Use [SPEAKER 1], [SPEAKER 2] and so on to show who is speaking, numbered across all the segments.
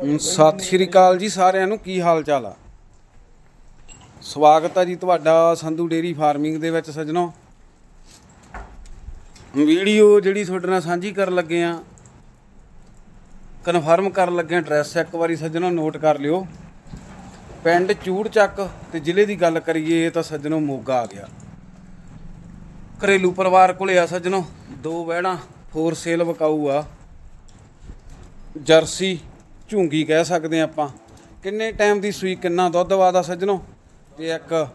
[SPEAKER 1] ਸਤਿ ਸ਼੍ਰੀ ਅਕਾਲ ਜੀ ਸਾਰਿਆਂ ਨੂੰ, ਕੀ ਹਾਲ ਚਾਲ ਆ? ਸਵਾਗਤ ਆ ਜੀ ਤੁਹਾਡਾ ਸੰਧੂ ਡੇਰੀ ਫਾਰਮਿੰਗ ਦੇ ਵਿੱਚ ਸੱਜਣੋ। ਵੀਡੀਓ ਜਿਹੜੀ ਤੁਹਾਡੇ ਨਾਲ ਸਾਂਝੀ ਕਰਨ ਲੱਗੇ ਆ ਕਨਫਰਮ ਕਰਨ ਲੱਗੇ ਆ ਐਡਰੈਸ ਇੱਕ ਵਾਰੀ ਸੱਜਣੋ ਨੋਟ ਕਰ ਲਿਓ। ਪਿੰਡ ਚੂੜ ਚੱਕ ਤੇ ਜ਼ਿਲ੍ਹੇ ਦੀ ਗੱਲ ਕਰੀਏ ਤਾਂ ਸੱਜਣੋ ਮੋਗਾ ਆ ਗਿਆ। ਘਰੇਲੂ ਪਰਿਵਾਰ ਕੋਲੇ ਆ ਸੱਜਣੋ, ਦੋ ਵਹਿਣਾ ਫੋਰ ਸੇਲ ਵਕਾਊ ਆ। ਜਰਸੀ ਝੂੰਗੀ ਕਹਿ ਸਕਦੇ ਹਾਂ ਆਪਾਂ। ਕਿੰਨੇ ਟਾਈਮ ਦੀ ਸੂਈ, ਕਿੰਨਾ ਦੁੱਧ ਵਾਦਾ ਸੱਜਣੋ? ਤੇ ਇੱਕ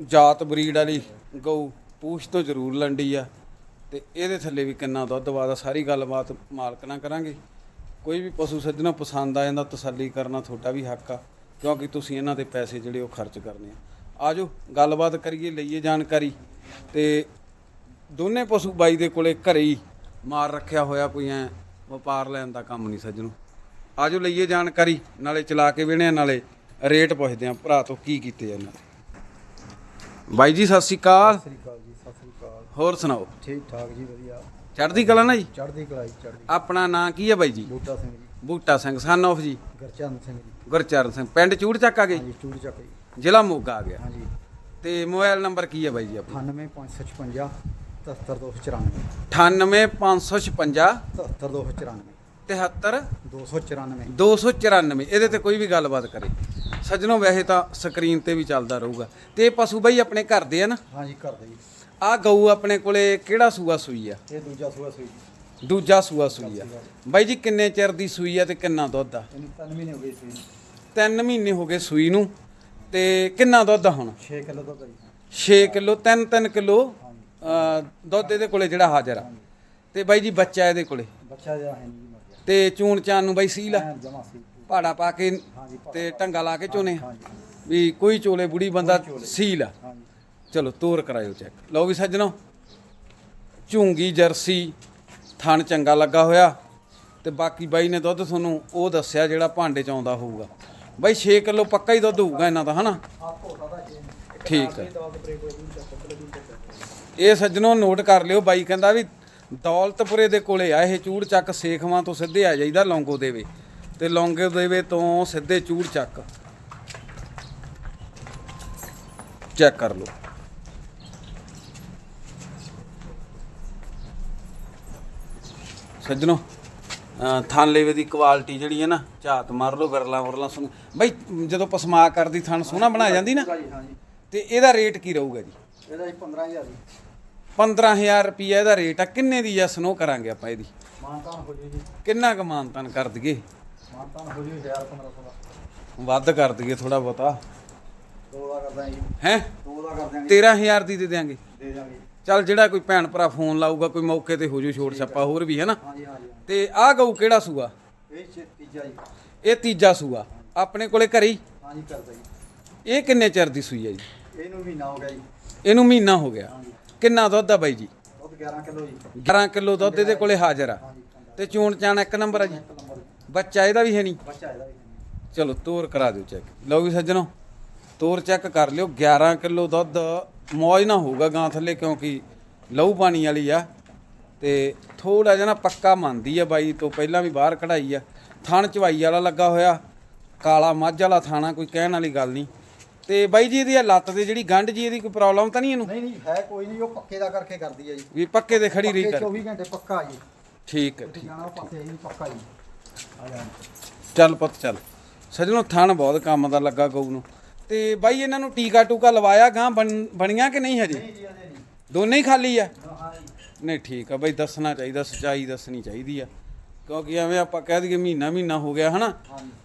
[SPEAKER 1] ਜਾਤ ਬਰੀਡ ਵਾਲੀ ਗਊ ਪੂਛ ਤੋਂ ਜ਼ਰੂਰ ਲੰਡੀ ਆ, ਤੇ ਇਹਦੇ ਥੱਲੇ ਵੀ ਕਿੰਨਾ ਦੁੱਧ ਵਾਦਾ, ਸਾਰੀ ਗੱਲਬਾਤ ਮਾਲਕ ਨਾਲ ਕਰਾਂਗੇ। ਕੋਈ ਵੀ ਪਸ਼ੂ ਸੱਜਣੋ ਪਸੰਦ ਆ ਜਾਂਦਾ, ਤਸੱਲੀ ਕਰਨਾ ਤੁਹਾਡਾ ਵੀ ਹੱਕ ਆ, ਕਿਉਂਕਿ ਤੁਸੀਂ ਇਹਨਾਂ ਦੇ ਪੈਸੇ ਜਿਹੜੇ ਉਹ ਖਰਚ ਕਰਨੇ ਆ। ਆਜੋ, ਗੱਲਬਾਤ ਕਰੀਏ, ਲਈਏ ਜਾਣਕਾਰੀ। ਤੇ ਦੋਨੇ ਪਸ਼ੂ ਬਾਈ ਦੇ ਕੋਲੇ ਘਰੇ ਹੀ ਮਾਰ ਰੱਖਿਆ ਹੋਇਆ, ਕੋਈ ਐ ਵਪਾਰ ਲੈਣ ਦਾ ਕੰਮ ਨਹੀਂ ਸੱਜਣੋ। ਆਜੋ ਲਈਏ ਜਾਣਕਾਰੀ ਨਾਲੇ ਚਲਾ ਕੇ ਵੇਣੇ ਨਾਲੇ ਰੇਟ ਪੁੱਛਦੇ ਆ ਭਰਾ ਤੋਂ ਕੀ ਕੀਤੇ ਇਹਨਾਂ ਨੇ। ਬਾਈ ਜੀ ਸਤਿ ਸ਼੍ਰੀ ਅਕਾਲ।
[SPEAKER 2] ਸਤਿ ਸ੍ਰੀ ਅਕਾਲ ਜੀ ਸਤਿ ਸ੍ਰੀ ਅਕਾਲ।
[SPEAKER 1] ਹੋਰ ਸੁਣਾਓ?
[SPEAKER 2] ਠੀਕ ਠਾਕ ਜੀ ਵਧੀਆ।
[SPEAKER 1] ਚੜ੍ਹਦੀ ਕਲਾ ਨਾ ਜੀ?
[SPEAKER 2] ਚੜ੍ਹਦੀ ਕਲਾਈ ਚੜ੍ਹਦੀ।
[SPEAKER 1] ਆਪਣਾ ਨਾਂ ਕੀ ਹੈ ਬਾਈ ਜੀ?
[SPEAKER 2] ਬੂਟਾ ਸਿੰਘ ਜੀ।
[SPEAKER 1] ਬੂਟਾ ਸਿੰਘ ਸਨ ਆਫ ਜੀ।
[SPEAKER 2] ਗਰਚੰਦ ਸਿੰਘ ਜੀ।
[SPEAKER 1] ਗੁਰਚਰਨ ਸਿੰਘ ਪਿੰਡ ਚੂੜ ਚੱਕ ਆ ਗਏ?
[SPEAKER 2] ਹਾਂਜੀ ਚੂੜੀ ਚੱਕ ਜੀ।
[SPEAKER 1] ਜ਼ਿਲ੍ਹਾ ਮੋਗਾ ਆ ਗਿਆ।
[SPEAKER 2] ਹਾਂਜੀ।
[SPEAKER 1] ਤੇ ਮੋਬਾਈਲ ਨੰਬਰ ਕੀ ਹੈ ਬਾਈ ਜੀ ਆਪਣਾ?
[SPEAKER 2] 98556 73294
[SPEAKER 1] 98556
[SPEAKER 2] 73294
[SPEAKER 1] 73
[SPEAKER 2] 294
[SPEAKER 1] 294 ਇਹਦੇ ਤੇ ਕੋਈ ਵੀ ਗੱਲਬਾਤ ਕਰੇ। ਸੱਜਣੋ ਵੈਸੇ ਤਾਂ ਸਕਰੀਨ ਤੇ ਵੀ ਚੱਲਦਾ ਰਹੂਗਾ। ਤੇ ਇਹ ਪਸ਼ੂ ਬਾਈ ਆਪਣੇ ਘਰ ਦੇ ਆ ਨਾ?
[SPEAKER 2] ਹਾਂਜੀ ਘਰ ਦੇ ਜੀ।
[SPEAKER 1] ਆ ਗਊ ਆਪਣੇ ਕੋਲੇ ਕਿਹੜਾ ਸੂਆ ਸੂਈ ਆ?
[SPEAKER 2] ਇਹ ਦੂਜਾ ਸੂਆ ਸੂਈ। ਜੀ
[SPEAKER 1] ਦੂਜਾ ਸੂਆ ਸੂਈ ਆ। ਬਾਈ ਜੀ ਕਿੰਨੇ ਚਿਰ ਦੀ ਸੂਈ ਆ ਤੇ ਕਿੰਨਾ ਦੁੱਧ ਆ?
[SPEAKER 2] ਇਹਨੂੰ ਤਿੰਨ ਮਹੀਨੇ ਹੋ ਗਏ ਸੂਈ
[SPEAKER 1] 3 ਮਹੀਨੇ ਹੋ ਗਏ ਸੂਈ ਨੂੰ। ਤੇ ਕਿੰਨਾ ਦੁੱਧ ਆ ਹੁਣ?
[SPEAKER 2] 6 ਕਿਲੋ ਦੁੱਧ ਆ ਜੀ।
[SPEAKER 1] 6 ਕਿਲੋ 3-3 ਕਿਲੋ
[SPEAKER 2] ਹਾਂਜੀ।
[SPEAKER 1] ਦੁੱਧ ਇਹਦੇ ਕੋਲੇ ਜਿਹੜਾ ਹਾਜ਼ਰ ਆ। ਤੇ ਬਾਈ ਜੀ ਬੱਚਾ ਇਹਦੇ ਕੋਲੇ?
[SPEAKER 2] ਬੱਚਾ ਜਿਹਾ ਹੈ
[SPEAKER 1] ਤੇ ਚੂਣ ਚਾਨ ਨੂੰ ਬਾਈ ਸੀਲ ਆ।
[SPEAKER 2] ਜਮਾ ਸੀ
[SPEAKER 1] ਪਹਾੜਾ ਪਾ ਕੇ ਤੇ ਟੰਗਾ ਲਾ ਕੇ ਚੋਨੇ ਵੀ ਕੋਈ ਚੋਲੇ ਬੁੜੀ ਬੰਦਾ ਸੀਲ ਆ। ਚਲੋ ਤੋਰ ਕਰਾਇਓ ਚੈੱਕ। ਲਓ ਵੀ ਸੱਜਣੋ ਝੂੰਗੀ ਜਰਸੀ ਥਣ ਚੰਗਾ ਲੱਗਾ ਹੋਇਆ। ਤੇ ਬਾਕੀ ਬਾਈ ਨੇ ਦੁੱਧ ਤੁਹਾਨੂੰ ਉਹ ਦੱਸਿਆ ਜਿਹੜਾ ਭਾਂਡੇ ਚ ਆਉਂਦਾ ਹੋਊਗਾ। ਬਾਈ 6 ਕਿਲੋ ਪੱਕਾ ਹੀ ਦੁੱਧ ਹੋਊਗਾ ਇਹਨਾਂ ਦਾ ਹਨਾ? ਠੀਕ ਹੈ ਇਹ ਸੱਜਣੋ ਨੋਟ ਕਰ ਲਿਓ ਬਾਈ ਕਹਿੰਦਾ ਵੀ ਦੌਲਤਪੁਰੇ ਦੇ ਕੋਲੇ ਆ ਇਹ ਚੂੜ ਚੱਕ ਸੇਖਵਾਂ ਤੋਂ ਸਿੱਧੇ ਆ ਜਾਈਦਾ ਲੌਂਗੋ ਦੇਵੇ। ਤੇ ਲੌਂਗੋ ਦੇਵੇ ਤੋਂ ਸਿੱਧੇ ਚੂੜ ਚੱਕ। ਚੈੱਕ ਕਰ ਲਓ। ਸੱਜਣੋ ਥਣ ਲੇਵੇ ਦੀ ਕੁਆਲਿਟੀ ਜਿਹੜੀ ਹੈ ਨਾ ਝਾਤ ਮਾਰ ਲਓ ਗਰਲਾ ਵਰਲਾ ਸੁਣ ਬਈ ਜਦੋਂ ਪਸਮਾ ਕਰਦੀ ਥਣ ਸੋਹਣਾ ਬਣਾ ਜਾਂਦੀ ਨਾ ਤੇ ਇਹਦਾ ਰੇਟ ਕੀ ਰਹੂਗਾ ਜੀ?
[SPEAKER 2] ਇਹਦਾ ਜੀ 15000 ਜੀ।
[SPEAKER 1] 15000 ਰੁਪਈਆ ਇਹਦਾ ਰੇਟ ਆ। ਕਿੰਨੇ ਦੀ ਆ ਸਨੋ ਕਰਾਂਗੇ ਆਪਾਂ ਇਹਦੀ?
[SPEAKER 2] ਮਾਨਤਾਨ ਹੋ ਜੀ।
[SPEAKER 1] ਕਿੰਨਾ ਕੁ ਮਾਨਤਨ ਕਰ ਦਈਏ?
[SPEAKER 2] ਮਾਨਤਾਨ ਹੋ ਜੀ 1000 1500 ਦਾ।
[SPEAKER 1] ਵੱਧ ਕਰ ਦਈਏ ਥੋੜਾ ਬਹੁਤਾ।
[SPEAKER 2] ਦੋ ਦਾ ਕਰਦਾ ਜੀ।
[SPEAKER 1] ਹੈ?
[SPEAKER 2] ਦੋ ਦਾ ਕਰ ਦਿਆਂਗੇ
[SPEAKER 1] 13000 ਦੀ ਦੇ ਦਿਆਂਗੇ।
[SPEAKER 2] ਦੇ ਦਿਆਂਗੇ
[SPEAKER 1] ਚੱਲ ਜਿਹੜਾ ਕੋਈ ਭੈਣ ਭਰਾ ਫੋਨ ਲਾਊਗਾ ਕੋਈ ਮੌਕੇ ਤੇ ਹੋ ਜੂ ਛੋਟ ਛੱਪਾ ਹੋਰ ਵੀ ਹੈ ਨਾ?
[SPEAKER 2] ਹਾਂਜੀ ਹਾਂਜੀ
[SPEAKER 1] ਤੇ ਆਹ ਗਊ ਕਿਹੜਾ ਸੂਆ?
[SPEAKER 2] ਇਹ ਤੀਜਾ ਜੀ।
[SPEAKER 1] ਇਹ ਤੀਜਾ ਸੂਆ। ਆਪਣੇ ਕੋਲੇ ਘਰੇ ਹੀ?
[SPEAKER 2] ਹਾਂਜੀ ਕਰਦਾ ਜੀ।
[SPEAKER 1] ਇਹ ਕਿੰਨੇ ਚਿਰ ਦੀ ਸੂਈ ਹੈ ਜੀ?
[SPEAKER 2] ਇਹਨੂੰ ਮਹੀਨਾ ਹੋ ਗਿਆ ਜੀ।
[SPEAKER 1] ਇਹਨੂੰ ਮਹੀਨਾ ਹੋ ਗਿਆ।
[SPEAKER 2] ਹਾਂਜੀ।
[SPEAKER 1] ਕਿੰਨਾ ਦੁੱਧ ਆ ਬਾਈ ਜੀ?
[SPEAKER 2] ਦੁੱਧ 11 ਕਿਲੋ ਜੀ।
[SPEAKER 1] 11 ਕਿਲੋ ਦੁੱਧ ਇਹਦੇ ਕੋਲੇ ਹਾਜ਼ਰ ਆ। ਤੇ ਚੂਣ ਚਾਣ ਇੱਕ ਨੰਬਰ ਆ ਜੀ? ਬੱਚਾ ਇਹਦਾ ਵੀ ਹੈ ਨਹੀਂ?
[SPEAKER 2] ਬੱਚਾ ਇਹਦਾ ਵੀ ਹੈ ਨਹੀਂ।
[SPEAKER 1] ਚਲੋ ਤੋਰ ਕਰਾ ਦਿਓ ਚੈੱਕ। ਲਓ ਵੀ ਸੱਜਣੋ ਤੋਰ ਚੈੱਕ ਕਰ ਲਿਓ। 11 ਕਿਲੋ ਦੁੱਧ ਮੌਜ ਨਾ ਹੋਊਗਾ ਗਾਂ ਥੱਲੇ ਕਿਉਂਕਿ ਲਹੂ ਪਾਣੀ ਵਾਲੀ ਆ। ਤੇ ਥੋੜਾ ਜਿਹਾ ਨਾ ਪੱਕਾ ਮੰਨਦੀ ਆ ਬਾਈ ਤੋਂ ਪਹਿਲਾਂ ਵੀ ਬਾਹਰ ਕਢਾਈ ਆ। ਥਣ ਚਵਾਈ ਵਾਲਾ ਲੱਗਾ ਹੋਇਆ। ਕਾਲਾ ਮੱਝ ਵਾਲਾ ਥਾਣਾ ਕੋਈ ਕਹਿਣ ਵਾਲੀ ਗੱਲ ਨਹੀਂ। ਤੇ ਬਾਈ ਜੀ ਇਹਦੀ ਇਹ ਲੱਤ ਤੇ ਜਿਹੜੀ ਗੰਢ ਜੀ ਇਹਦੀ ਕੋਈ ਪ੍ਰੋਬਲਮ ਤਾਂ ਨਹੀਂ ਇਹਨੂੰ?
[SPEAKER 2] ਨਹੀਂ ਨਹੀਂ ਹੈ ਕੋਈ ਨਹੀਂ ਉਹ ਪੱਕੇ ਦਾ ਕਰਕੇ ਕਰਦੀ ਹੈ ਜੀ।
[SPEAKER 1] ਵੀ ਪੱਕੇ ਤੇ ਖੜੀ ਰਹੀ
[SPEAKER 2] ਪੱਕੇ
[SPEAKER 1] ਕਰ
[SPEAKER 2] 24 ਘੰਟੇ ਪੱਕਾ ਜੀ।
[SPEAKER 1] ਠੀਕ ਹੈ ਠੀਕ।
[SPEAKER 2] ਜਾਣਾ ਪਾਸੇ ਜੀ ਪੱਕਾ ਜੀ। ਆ ਜਾ
[SPEAKER 1] ਚੱਲ ਪੁੱਤ ਚੱਲ। ਸੱਜਣੋ ਥਣ ਬਹੁਤ ਕੰਮ ਦਾ ਲੱਗਾ ਗਊ ਨੂੰ। ਤੇ ਬਾਈ ਇਹਨਾਂ ਨੂੰ ਟੀਕਾ ਟੂਕਾ ਲਵਾਇਆ ਗਾਂ ਬਣ- ਬਣੀਆਂ ਕਿ ਨਹੀਂ ਹਜੇ?
[SPEAKER 2] ਨਹੀਂ ਜੀ ਅਜੇ ਨਹੀਂ।
[SPEAKER 1] ਦੋਨੇ ਹੀ ਖਾਲੀ ਆ?
[SPEAKER 2] ਹਾਂ ਜੀ।
[SPEAKER 1] ਨਹੀਂ ਠੀਕ ਆ ਬਾਈ ਦੱਸਣਾ ਚਾਹੀਦਾ ਸੱਚਾਈ ਦੱਸਣੀ ਚਾਹੀਦੀ ਆ। ਕਿਉਂਕਿ ਐਵੇਂ ਆਪਾਂ ਕਹਿ ਦਈਏ ਮਹੀਨਾ ਮਹੀਨਾ ਹੋ ਗਿਆ ਹਨਾ?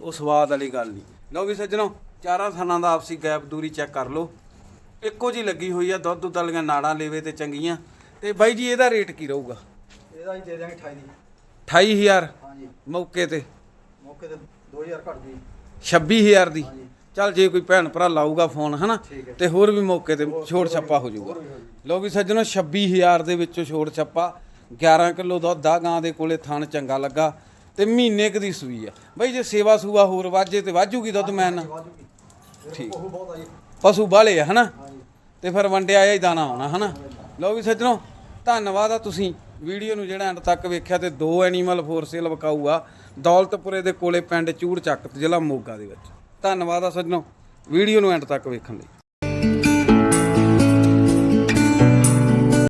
[SPEAKER 1] ਉਹ ਸਵਾਦ ਵਾਲੀ ਗੱਲ ਨਹੀਂ। ਲਓ ਵੀ ਸੱਜਣੋ ਚਾਰਾਂ ਥਾਨਾਂ ਦਾ ਆਪਸੀ ਗੈਪ ਦੂਰੀ ਚੈੱਕ ਕਰ ਲਓ। ਇੱਕੋ ਜੀ ਲੱਗੀ ਹੋਈ ਆ ਦੁੱਧ ਦੁੱਧ ਵਾਲੀਆਂ ਨਾੜਾਂ ਲੇਵੇ ਤੇ ਚੰਗੀਆਂ। ਤੇ ਬਾਈ ਜੀ ਇਹਦਾ ਰੇਟ ਕੀ ਰਹੂਗਾ?
[SPEAKER 2] ਇਹਦਾ ਹੀ ਦੇ ਦਿਆਂਗੇ 28 ਦੀ
[SPEAKER 1] 28000
[SPEAKER 2] ਹਾਂਜੀ।
[SPEAKER 1] ਮੌਕੇ ਤੇ।
[SPEAKER 2] ਮੌਕੇ ਤੇ 2000 ਘੱਟ ਜੀ
[SPEAKER 1] 26000 ਦੀ?
[SPEAKER 2] ਹਾਂਜੀ।
[SPEAKER 1] ਚੱਲ ਜੇ ਕੋਈ ਭੈਣ ਭਰਾ ਲਾਊਗਾ ਫੋਨ ਹਨਾ। ਤੇ ਹੋਰ ਵੀ ਮੌਕੇ ਤੇ ਛੋੜ ਛੱਪਾ ਹੋ ਜਾਊਗਾ। ਲੋ ਵੀ ਸੱਜਣੋ 26000 ਦੇ ਵਿੱਚੋਂ ਛੋੜ ਛੱਪਾ। 11 ਕਿਲੋ ਦੁੱਧ ਆ ਗਾਂ ਦੇ ਕੋਲੇ ਥਣ ਚੰਗਾ ਲੱਗਾ। ਤੇ ਮਹੀਨੇ ਕੁ ਦੀ ਸੂਈ ਆ। ਬਈ ਜੇ ਸੇਵਾ ਸੂਆ ਹੋਰ ਵਾਜੇ ਤੇ ਵਾਜੂਗੀ ਦੁੱਧ ਮੈਂ ਨਾ। ਠੀਕ। ਪਸ਼ੂ ਬਾਲੇ ਆ, ਹਨਾ?
[SPEAKER 2] ਹਾਂਜੀ
[SPEAKER 1] ਤੇ ਫਿਰ ਵੰਡਿਆ ਆਇਆ ਹੀ ਦਾਣਾ ਆਉਣਾ, ਹਨਾ? ਲਓ ਵੀ ਸੱਜਣੋ, ਧੰਨਵਾਦ ਆ ਤੁਸੀਂ। ਵੀਡੀਓ ਨੂੰ ਜਿਹੜਾ ਐਂਡ ਤੱਕ ਵੇਖਿਆ ਤੇ ਦੋ ਐਨੀਮਲ ਫੋਰ ਸੇਲ ਵਿਕਾਊ ਆ। ਦੌਲਤਪੁਰੇ ਦੇ ਕੋਲੇ ਪਿੰਡ ਚੂੜ ਚੱਕ ਜ਼ਿਲ੍ਹਾ ਮੋਗਾ ਦੇ ਵਿੱਚ। ਧੰਨਵਾਦ ਆ ਸੱਜਣੋ, ਵੀਡੀਓ ਨੂੰ ਐਂਡ ਤੱਕ ਵੇਖਣ ਲਈ।